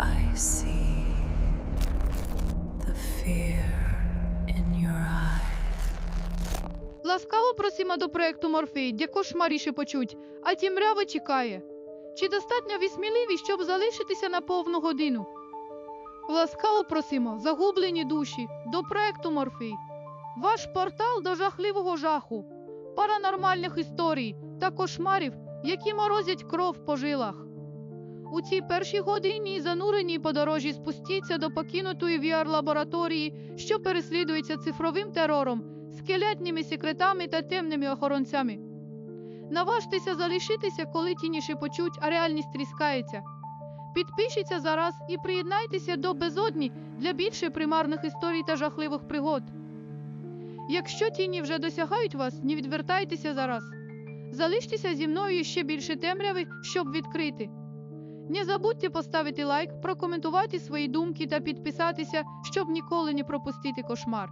I see the fear in your eyes. Ласкаво просимо до проекту Морфей, де кошмарі шепочуть, а тімрява чекає. Чи достатньо ви сміливі, щоб залишитися на повну годину? Ласкаво просимо, загублені душі, до проекту Морфей. Ваш портал до жахливого жаху, паранормальних історій та кошмарів, які морозять кров по жилах. У цій першій годині занурені подорожі спустіться до покинутої VR-лабораторії, що переслідується цифровим терором, скелетними секретами та темними охоронцями. Наважтеся залишитися, коли тіні шепочуть, а реальність тріскається. Підпишіться зараз і приєднайтеся до безодні для більше примарних історій та жахливих пригод. Якщо тіні вже досягають вас, не відвертайтеся зараз. Залиштеся зі мною ще більше темряви, щоб відкрити. Не забудьте поставити лайк, прокоментувати свої думки та підписатися, щоб ніколи не пропустити кошмар.